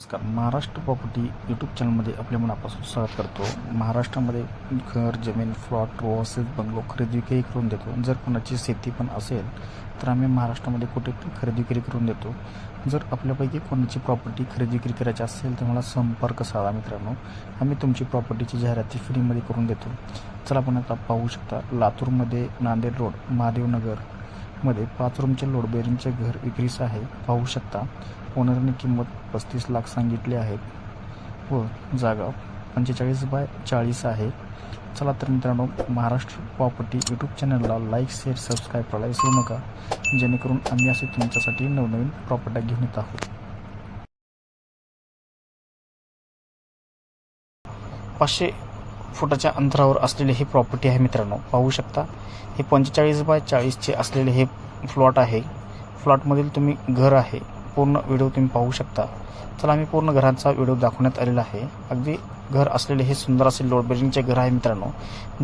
नमस्कार. Maharashtra property YouTube चॅनलमध्ये आपल्या मनापासून स्वागत करतो. महाराष्ट्रामध्ये घर जमीन फ्लॉट रो बंगलो खरेदी विक्री करून देतो. जर कोणाची शेती पण असेल तर आम्ही महाराष्ट्रामध्ये कुठे खरेदी विक्री करून देतो. जर आपल्यापैकी कोणाची प्रॉपर्टी खरेदी विक्री करायची असेल तर मला संपर्क साधा मित्रांनो. आम्ही तुमची प्रॉपर्टीची जाहिराती फ्रीमध्ये करून देतो. चला आपण आता पाहू शकता लातूरमध्ये नांदेड रोड महादेवनगर मध्ये पाच रूमचे लोड बेरिंगचे घर विक्रीस आहे. पाहू शकता ओनरने किंमत पस्तीस लाख सांगितली आहेत व जागा पंचेचाळीस बाय चाळीस आहे. चला तर मित्रांनो महाराष्ट्र प्रॉपर्टी यूट्यूब चॅनलला लाईक शेअर सबस्क्राईब करायला विसरू नका. जेणेकरून आम्ही असे तुमच्यासाठी नवनवीन प्रॉपर्ट्या घेऊन येत आहोत. पाचशे फुटाच्या अंतरावर असलेले हे प्रॉपर्टी आहे मित्रांनो. पाहू शकता. हे पंचेचाळीस बाय चाळीसचे असलेले हे फ्लॉट आहे. फ्लॉटमधील तुम्ही घर आहे. पूर्ण व्हिडिओ तुम्ही पाहू शकता. चला आम्ही पूर्ण घरांचा व्हिडिओ दाखवण्यात आलेला आहे. अगदी घर असलेले हे सुंदर असे लोड बेरिंगचे घर आहे मित्रांनो.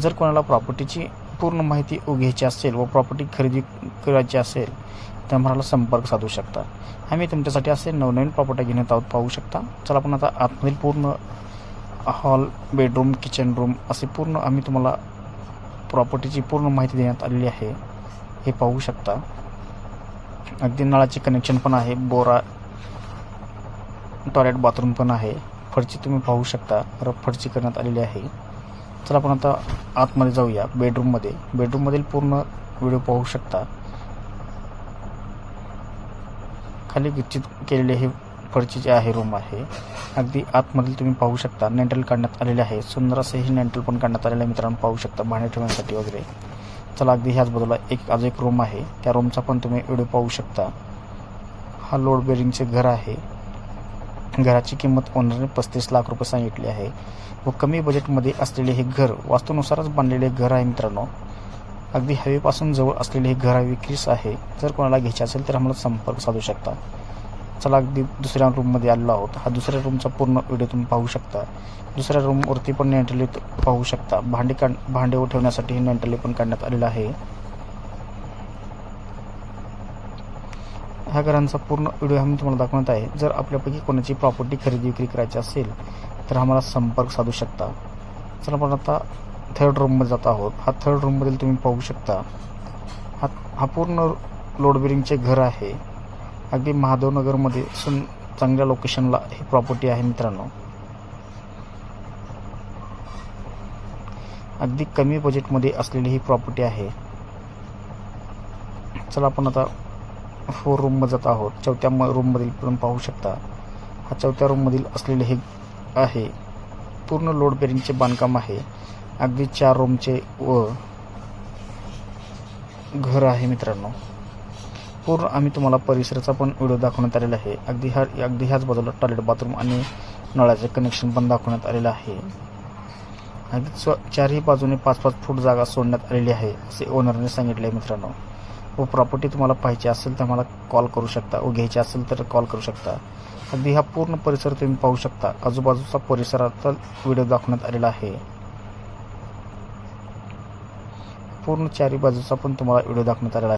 जर कोणाला प्रॉपर्टीची पूर्ण माहिती घ्यायची असेल व प्रॉपर्टी खरेदी करायची असेल तर आम्हाला संपर्क साधू शकता. आम्ही तुमच्यासाठी असे नवनवीन प्रॉपर्टी घेण्यात आहोत पाहू शकता. चला आपण आता आतमधील पूर्ण हॉल बेडरूम किचन रूम असे पूर्ण आम्ही तुम्हाला प्रॉपर्टीची पूर्ण माहिती देण्यात आलेली आहे. हे पाहू शकता. अगदी नळाचे कनेक्शन पण आहे. बोरा टॉयलेट बाथरूम पण आहे. फरची तुम्ही पाहू शकता. फरची करण्यात आलेली आहे. चला आपण आता आतमध्ये जाऊया. बेडरूममध्ये बेडरूममधील पूर्ण व्हिडिओ पाहू शकता. खाली गच्चित केलेले हे फरचीचे आहे रूम आहे अगदी आतमधील तुम्ही पाहू शकता नेंटल काढण्यात आलेले आहे. सुंदर असे हे नेंटल पण काढण्यात आलेले आहे मित्रांनो पाहू शकता भांडे ठेवण्यासाठी वगैरे. चला अगदी ह्याच बाजूला एक अजून एक रूम आहे. त्या रूमचा पण तुम्ही व्हिडिओ पाहू शकता. हा लोड बेरिंगचे घर आहे. घराची किंमत ओनरने पस्तीस लाख रुपये सांगितली आहे. व कमी बजेटमध्ये असलेले हे घर वास्तूनुसारच बांधलेले घर आहे मित्रांनो. अगदी हवेपासून जवळ असलेले हे घर विक्रीस आहे. जर कोणाला घ्यायचे असेल तर आम्हाला संपर्क साधू शकता. चला अगदी दुसऱ्या रूममध्ये आलेलो आहोत. हा दुसऱ्या रूमचा पूर्ण व्हिडिओ तुम्ही पाहू शकता. दुसऱ्या रूमवरती पण नेंटली पाहू शकता. भांडे काढ भांडे ठेवण्यासाठी हे नेंटली पण काढण्यात आलेलं आहे. ह्या घरांचा पूर्ण व्हिडिओ आम्ही तुम्हाला दाखवत आहे. जर आपल्यापैकी कोणाची प्रॉपर्टी खरेदी विक्री करायची असेल तर आम्हाला संपर्क साधू शकता. चला आपण आता थर्ड रूममध्ये जात आहोत. हा थर्ड रूममधील तुम्ही पाहू शकता. हा हा पूर्ण लोड बेरिंगचे घर आहे. अगदी महादेवनगरमध्ये सुन चांगल्या लोकेशनला ही प्रॉपर्टी आहे मित्रांनो. अगदी कमी बजेटमध्ये असलेली ही प्रॉपर्टी आहे. चला आपण आता फोर रूममध्ये जात आहोत. चौथ्या म रूममधील पण पाहू शकता. हा चौथ्या रूममधील असलेले हे आहे. पूर्ण लोड बेरिंगचे बांधकाम आहे. अगदी चार रूमचे व घर आहे मित्रांनो. पूर्ण आम्ही तुम्हाला परिसराचा पण व्हिडिओ दाखवण्यात आलेला आहे. अगदी ह्या अगदी ह्याच बाजूला टॉयलेट बाथरूम आणि नळाचे कनेक्शन पण दाखवण्यात आलेलं आहे. अगदी स्व चारही बाजूने पाच पाच फूट जागा सोडण्यात आलेली आहे असे ओनरने सांगितले आहे मित्रांनो. हो, व प्रॉपर्टी तुम्हाला पाहिजे असेल तर मला कॉल करू शकता. व घ्यायची असेल तर कॉल करू शकता. अगदी हा पूर्ण परिसर तुम्ही पाहू शकता. आजूबाजूचा परिसराचा व्हिडिओ दाखवण्यात आलेला आहे. पूर्ण चारी बाजूचा पण तुम्हाला व्हिडिओ दाखवण्यात आलेला आहे.